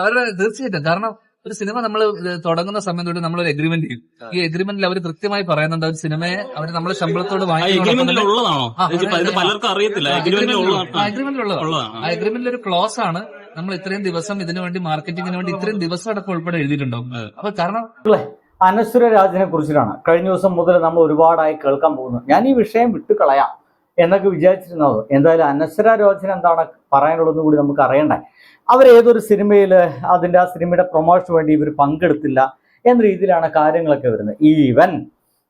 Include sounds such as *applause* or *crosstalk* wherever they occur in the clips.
അവരുടെ തീർച്ചയായിട്ടും. കാരണം ഒരു സിനിമ നമ്മൾ തുടങ്ങുന്ന സമയം തൊട്ട് നമ്മൾ ഒരു എഗ്രിമെന്റ് ചെയ്യും ഈ എഗ്രിമെന്റിൽ അവർ കൃത്യമായി പറയുന്നുണ്ട്. ഒരു സിനിമയെ അവർ നമ്മളെ ശമ്പളത്തോട് എഗ്രിമെന്റിൽ ഉള്ളതാണോ? ഇത് പലർക്കും അറിയത്തില്ല. എഗ്രിമെന്റിൽ ഒരു ക്ലോസ് ആണ്. നമ്മൾ ഇത്രയും ദിവസം ഇതിനു വേണ്ടി മാർക്കറ്റിംഗിന് വേണ്ടി ഇത്രയും ദിവസം അടക്കം ഉൾപ്പെടെ എഴുതിയിട്ടുണ്ടാവും. അപ്പൊ കാരണം അനശ്വര രാജിനെ കുറിച്ചിട്ടാണ്. കഴിഞ്ഞ ദിവസം മുതൽ നമ്മൾ ഒരുപാടായി കേൾക്കാൻ പോകുന്നത് ഞാൻ ഈ വിഷയം വിട്ടുകളയാം. എന്നൊക്കെ വിചാരിച്ചിരുന്നത്. എന്തായാലും അനശ്വര രോചൻ എന്താണ് പറയാനുള്ളതെന്ന് കൂടി നമുക്ക് അറിയണ്ടേ. അവർ ഏതൊരു സിനിമയിൽ അതിന്റെ ആ സിനിമയുടെ പ്രൊമോഷന് വേണ്ടി ഇവർ പങ്കെടുത്തില്ല എന്ന രീതിയിലാണ് കാര്യങ്ങളൊക്കെ വരുന്നത്. ഈവൻ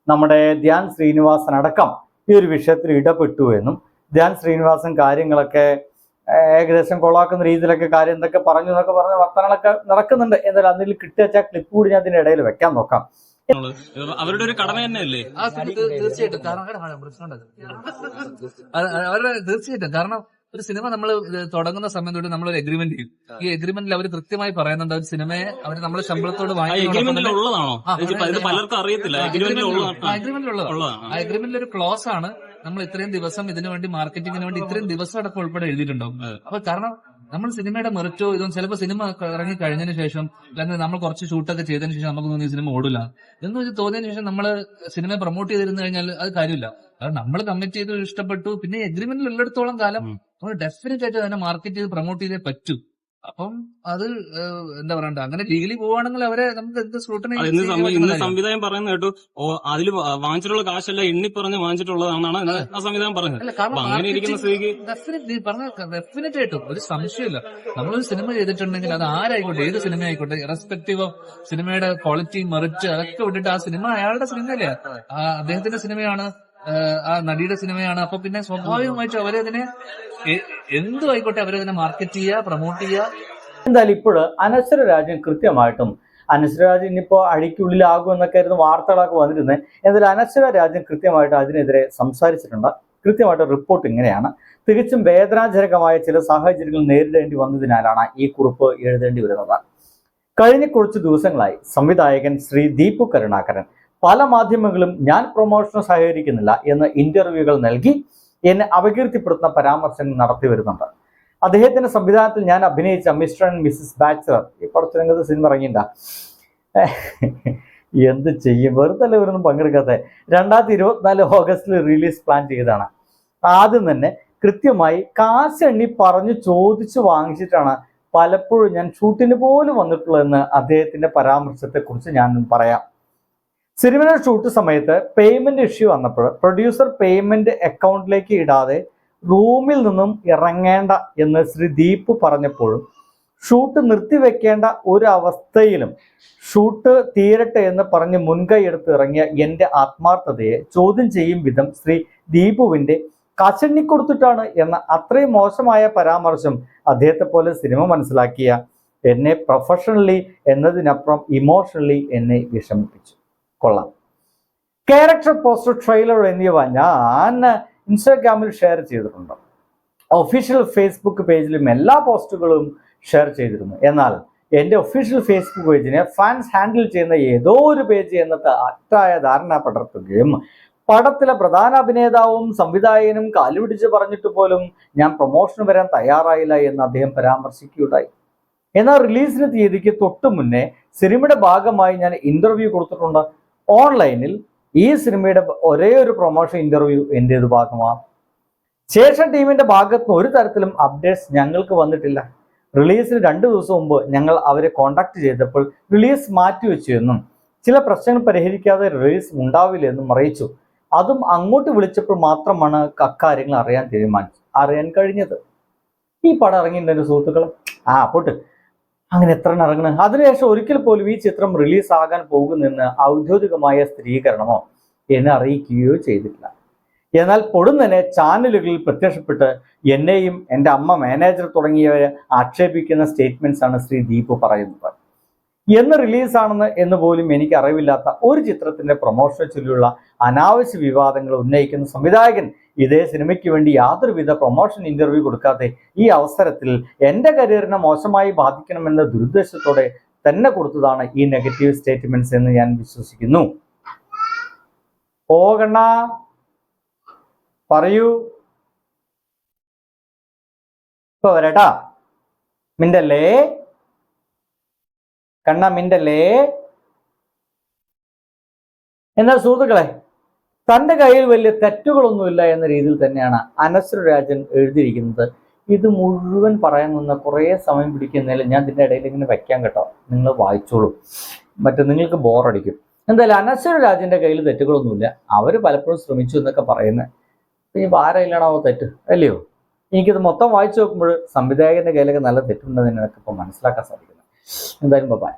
നമ്മുടെ ധ്യാൻ ശ്രീനിവാസൻ അടക്കം ഈ ഒരു വിഷയത്തിൽ ഇടപെട്ടു എന്നും ധ്യാൻ ശ്രീനിവാസൻ കാര്യങ്ങളൊക്കെ ഏകദേശം കൊള്ളാക്കുന്ന രീതിയിലൊക്കെ കാര്യം എന്തൊക്കെ പറഞ്ഞു എന്നൊക്കെ പറഞ്ഞ വർത്തമാനങ്ങളൊക്കെ നടക്കുന്നുണ്ട്. എന്നാലും അതിൽ കിട്ടിയ ക്ലിപ്പ് കൂടി ഞാൻ അതിന്റെ ഇടയിൽ വെക്കാൻ നോക്കാം. അവരുടെ ഒരു കടമ തന്നെയല്ലേ? ആ തീർച്ചയായിട്ടും. കാരണം പ്രശ്നമുണ്ട് അവരുടെ തീർച്ചയായിട്ടും. കാരണം ഒരു സിനിമ നമ്മൾ തുടങ്ങുന്ന സമയം തൊട്ട് നമ്മൾ ഒരു എഗ്രിമെന്റ് ചെയ്യും ഈ എഗ്രിമെന്റിൽ അവർ കൃത്യമായി പറയുന്നുണ്ട്. ഒരു സിനിമയെ അവർ നമ്മളെ ശമ്പളത്തോട് പലർക്കും അറിയത്തില്ല. എഗ്രിമെന്റിൽ ഒരു ക്ലോസ് ആണ്. നമ്മൾ ഇത്രയും ദിവസം ഇതിനു വേണ്ടി മാർക്കറ്റിംഗിന് വേണ്ടി ഇത്രയും ദിവസം അടക്കം ഉൾപ്പെടെ എഴുതിയിട്ടുണ്ടാവും. അപ്പൊ കാരണം നമ്മൾ സിനിമയുടെ മെറിറ്റോ ഇതും ചിലപ്പോൾ സിനിമ ഇറങ്ങി കഴിഞ്ഞതിന് ശേഷം അല്ലെങ്കിൽ നമ്മൾ കുറച്ച് ഷൂട്ടൊക്കെ ചെയ്തതിന് ശേഷം നമുക്ക് തോന്നി ഈ സിനിമ ഓടില്ല. എന്ന് വെച്ച് തോന്നിയതിനു ശേഷം നമ്മൾ സിനിമ പ്രൊമോട്ട് ചെയ്തിരുന്നു കഴിഞ്ഞാൽ അത് കാര്യമില്ല. കാരണം നമ്മൾ കമ്മിറ്റ് ചെയ്ത് ഇഷ്ടപ്പെട്ടു. പിന്നെ എഗ്രിമെന്റിൽ ഉള്ളിടത്തോളം കാലം നമ്മൾ ഡെഫിനറ്റ് ആയിട്ട് അതിനെ മാർക്കറ്റ് ചെയ്ത് പ്രൊമോട്ട് ചെയ്തേ പറ്റൂ. അപ്പം അത് എന്താ പറയണ്ട? അങ്ങനെ ലീഗലി പോവാണെങ്കിൽ അവരെ നമുക്ക് എന്ത് സ്ക്രൂട്ടണി അത് ഇന്ന് സംവി- ഇന്ന് സംവിധായം പറയുന്ന കേട്ടു ഓ അതിൽ വാങ്ങിച്ചിട്ടുള്ള കാശല്ല എണ്ണി പറഞ്ഞ് വാങ്ങിച്ചിട്ടുള്ളതാണെന്നാണ് ആ സംവിധാനം പറഞ്ഞത്. അങ്ങനെ ഇരിക്കുന്ന സ്ഥിതിക്ക് ഡെഫിനറ്റ് ആയിട്ടും ഒരു സംശയമില്ല. നമ്മളൊരു സിനിമ ചെയ്തിട്ടുണ്ടെങ്കിൽ അത് ആരായിക്കോട്ടെ ഏത് സിനിമ ആയിക്കോട്ടെ റെസ്പെക്റ്റീവ് ഓഫ് സിനിമയുടെ ക്വാളിറ്റി മെറിറ്റ് അതൊക്കെ വിട്ടിട്ട് ആ സിനിമ അയാളുടെ സിനിമയല്ലേ അദ്ദേഹത്തിന്റെ സിനിമയാണ് ആ നടിയുടെ സിനിമയാണ്. അപ്പൊ പിന്നെ സ്വാഭാവികമായിട്ടും അവരതിനെ എന്തു ആയിക്കോട്ടെ അവരതിനെ മാർക്കറ്റ് ചെയ്യുക പ്രൊമോട്ട് ചെയ്യുക. എന്തായാലും ഇപ്പോൾ അനശ്വര രാജ്യം കൃത്യമായിട്ടും അനശ്വര രാജ്യം ഇനിയിപ്പോൾ അഴിക്കുള്ളിലാകും എന്നൊക്കെ ആയിരുന്നു വാർത്തകളൊക്കെ വന്നിരുന്നത് എന്തായാലും അനശ്വര രാജ്യം കൃത്യമായിട്ട് അതിനെതിരെ സംസാരിച്ചിട്ടുണ്ട്. കൃത്യമായിട്ട് റിപ്പോർട്ട് ഇങ്ങനെയാണ്. തികച്ചും വേദനാജനകമായ ചില സാഹചര്യങ്ങൾ നേരിടേണ്ടി വന്നതിനാലാണ് ഈ കുറിപ്പ് എഴുതേണ്ടി വരുന്നത്. കഴിഞ്ഞ കുറച്ച് ദിവസങ്ങളായി സംവിധായകൻ ശ്രീ ദീപു കരുണാകരൻ പല മാധ്യമങ്ങളും ഞാൻ പ്രൊമോഷന് സഹകരിക്കുന്നില്ല എന്ന് ഇന്റർവ്യൂകൾ നൽകി എന്നെ അപകീർത്തിപ്പെടുത്തുന്ന പരാമർശങ്ങൾ നടത്തി വരുന്നുണ്ട്. അദ്ദേഹത്തിന്റെ സംവിധാനത്തിൽ ഞാൻ അഭിനയിച്ച മിസ്റ്റർ ആൻഡ് മിസ്സിസ് ബാച്ചലർ ഈ പടത്തിനകത്ത് സിനിമ ഇറങ്ങിയിട്ട *laughs* എന്ത് ചെയ്യും? വെറുതെ ഇവരൊന്നും പങ്കെടുക്കാത്ത? രണ്ടായിരത്തി ഇരുപത്തിനാല് ഓഗസ്റ്റിൽ റിലീസ് പ്ലാൻ ചെയ്തതാണ്. ആദ്യം തന്നെ കൃത്യമായി കാശ് എണ്ണി പറഞ്ഞു ചോദിച്ചു വാങ്ങിച്ചിട്ടാണ് പലപ്പോഴും ഞാൻ ഷൂട്ടിന് പോലും വന്നിട്ടുള്ളതെന്ന് അദ്ദേഹത്തിന്റെ പരാമർശത്തെക്കുറിച്ച് ഞാൻ പറയാം. സിനിമയുടെ ഷൂട്ട് സമയത്ത് പേയ്മെന്റ് ഇഷ്യൂ വന്നപ്പോൾ പ്രൊഡ്യൂസർ പേയ്മെന്റ് അക്കൗണ്ടിലേക്ക് ഇടാതെ റൂമിൽ നിന്നും ഇറങ്ങേണ്ട എന്ന് ശ്രീ ദീപ് പറഞ്ഞപ്പോഴും ഷൂട്ട് നിർത്തിവെക്കേണ്ട ഒരു അവസ്ഥയിലും ഷൂട്ട് തീരട്ടെ എന്ന് പറഞ്ഞ് മുൻകൈ എടുത്ത് ഇറങ്ങിയ എന്റെ ആത്മാർത്ഥതയെ ചോദ്യം ചെയ്യും വിധം ശ്രീ ദീപുവിന്റെ കശണ്ണി കൊടുത്തിട്ടാണ് എന്ന അത്രയും മോശമായ പരാമർശം അദ്ദേഹത്തെ പോലെ സിനിമ മനസ്സിലാക്കിയ എന്നെ പ്രൊഫഷണലി എന്നതിനപ്പുറം ഇമോഷണലി എന്നെ വിഷമിപ്പിച്ചു. കൊള്ളാം. ക്യാരക്ടർ പോസ്റ്റർ ട്രെയിലർ എന്നിവ ഞാൻ ഇൻസ്റ്റാഗ്രാമിൽ ഷെയർ ചെയ്തിട്ടുണ്ട്. ഒഫീഷ്യൽ ഫേസ്ബുക്ക് പേജിലും എല്ലാ പോസ്റ്റുകളും ഷെയർ ചെയ്തിരുന്നു. എന്നാൽ എന്റെ ഒഫീഷ്യൽ ഫേസ്ബുക്ക് പേജിനെ ഫാൻസ് ഹാൻഡിൽ ചെയ്യുന്ന ഏതോ ഒരു പേജ് എന്നത് അറ്റായ ധാരണ പടർത്തുകയും പടത്തിലെ പ്രധാന അഭിനേതാവും സംവിധായകനും കാലുപിടിച്ച് പറഞ്ഞിട്ട് പോലും ഞാൻ പ്രൊമോഷന് വരാൻ തയ്യാറായില്ല എന്ന് അദ്ദേഹം പരാമർശിക്കുകയുണ്ടായി. എന്നാൽ റിലീസിന് തീയതിക്ക് തൊട്ട് മുന്നേ സിനിമയുടെ ഭാഗമായി ഞാൻ ഇന്റർവ്യൂ കൊടുത്തിട്ടുണ്ട്. ഓൺലൈനിൽ ഈ സിനിമയുടെ ഒരേ ഒരു പ്രൊമോഷൻ ഇന്റർവ്യൂ എന്റേത് ഭാഗമാണ് ശേഷം ടീമിന്റെ ഭാഗത്ത് ഒരു തരത്തിലും അപ്ഡേറ്റ്സ് ഞങ്ങൾക്ക് വന്നിട്ടില്ല. റിലീസിന് രണ്ടു ദിവസം മുമ്പ് ഞങ്ങൾ അവരെ കോൺടാക്ട് ചെയ്തപ്പോൾ റിലീസ് മാറ്റിവെച്ചു എന്നും ചില പ്രശ്നങ്ങൾ പരിഹരിക്കാതെ റിലീസ് ഉണ്ടാവില്ല എന്നും അറിയിച്ചു. അതും അങ്ങോട്ട് വിളിച്ചപ്പോൾ മാത്രമാണ് അക്കാര്യങ്ങൾ അറിയാൻ തീരുമാനിച്ചു അറിയാൻ കഴിഞ്ഞത്. ഈ പടം ഇറങ്ങിയിട്ടുണ്ട് സുഹൃത്തുക്കൾ ആ പോട്ട്. അങ്ങനെ എത്ര ഇറങ്ങണം? അതിനുശേഷം ഒരിക്കൽ പോലും ഈ ചിത്രം റിലീസ് ആകാൻ പോകുന്നെന്ന് ഔദ്യോഗികമായ സ്ഥിരീകരണമോ എന്നെ അറിയിക്കുകയോ ചെയ്തിട്ടില്ല. എന്നാൽ പൊടുന്നനെ ചാനലുകളിൽ പ്രത്യക്ഷപ്പെട്ട് എന്നെയും എന്റെ അമ്മ മാനേജർ തുടങ്ങിയവരെ ആക്ഷേപിക്കുന്ന സ്റ്റേറ്റ്മെന്റ്സ് ആണ് ശ്രീ ദീപ് പറയുന്നത്. എന്ന് റിലീസാണെന്ന് എന്ന് പോലും എനിക്ക് അറിവില്ലാത്ത ഒരു ചിത്രത്തിന്റെ പ്രൊമോഷനെ ചൊല്ലിയുള്ള അനാവശ്യ വിവാദങ്ങൾ ഉന്നയിക്കുന്ന സംവിധായകൻ ഇതേ സിനിമയ്ക്ക് വേണ്ടി യാതൊരുവിധ പ്രൊമോഷൻ ഇന്റർവ്യൂ കൊടുക്കാതെ ഈ അവസരത്തിൽ എന്റെ കരിയറിനെ മോശമായി ബാധിക്കണമെന്ന ദുരുദ്ദേശത്തോടെ തന്നെ കൊടുത്തതാണ് ഈ നെഗറ്റീവ് സ്റ്റേറ്റ്മെന്റ്സ് എന്ന് ഞാൻ വിശ്വസിക്കുന്നു. പോകണ പറയൂ. ഇപ്പൊ വരട്ടാ. മിണ്ടല്ലേ? കണ്ണ മിണ്ടല്ലേ? എന്നാൽ സുഹൃത്തുക്കളെ തന്റെ കയ്യിൽ വലിയ തെറ്റുകളൊന്നുമില്ല എന്ന രീതിയിൽ തന്നെയാണ് അനശ്വര രാജൻ എഴുതിയിരിക്കുന്നത്. ഇത് മുഴുവൻ പറയാൻ നിന്ന് കുറേ സമയം പിടിക്കുന്നതിൽ ഞാൻ ഇതിന്റെ ഇടയിൽ ഇങ്ങനെ വെക്കാൻ കേട്ടോ. നിങ്ങൾ വായിച്ചോളൂ. മറ്റേ നിങ്ങൾക്ക് ബോറടിക്കും. എന്തായാലും അനശ്വര രാജന്റെ കയ്യിൽ തെറ്റുകളൊന്നുമില്ല. അവർ പലപ്പോഴും ശ്രമിച്ചു എന്നൊക്കെ പറയുന്നത് ഈ ആരായിലാണോ തെറ്റ്? അല്ലയോ? എനിക്കിത് മൊത്തം വായിച്ചു നോക്കുമ്പോൾ സംവിധായകന്റെ കയ്യിലൊക്കെ നല്ല തെറ്റുണ്ടെന്ന് എനിക്ക് ഇപ്പം മനസ്സിലാക്കാൻ സാധിക്കുന്നത് എന്തായാലും ബൈ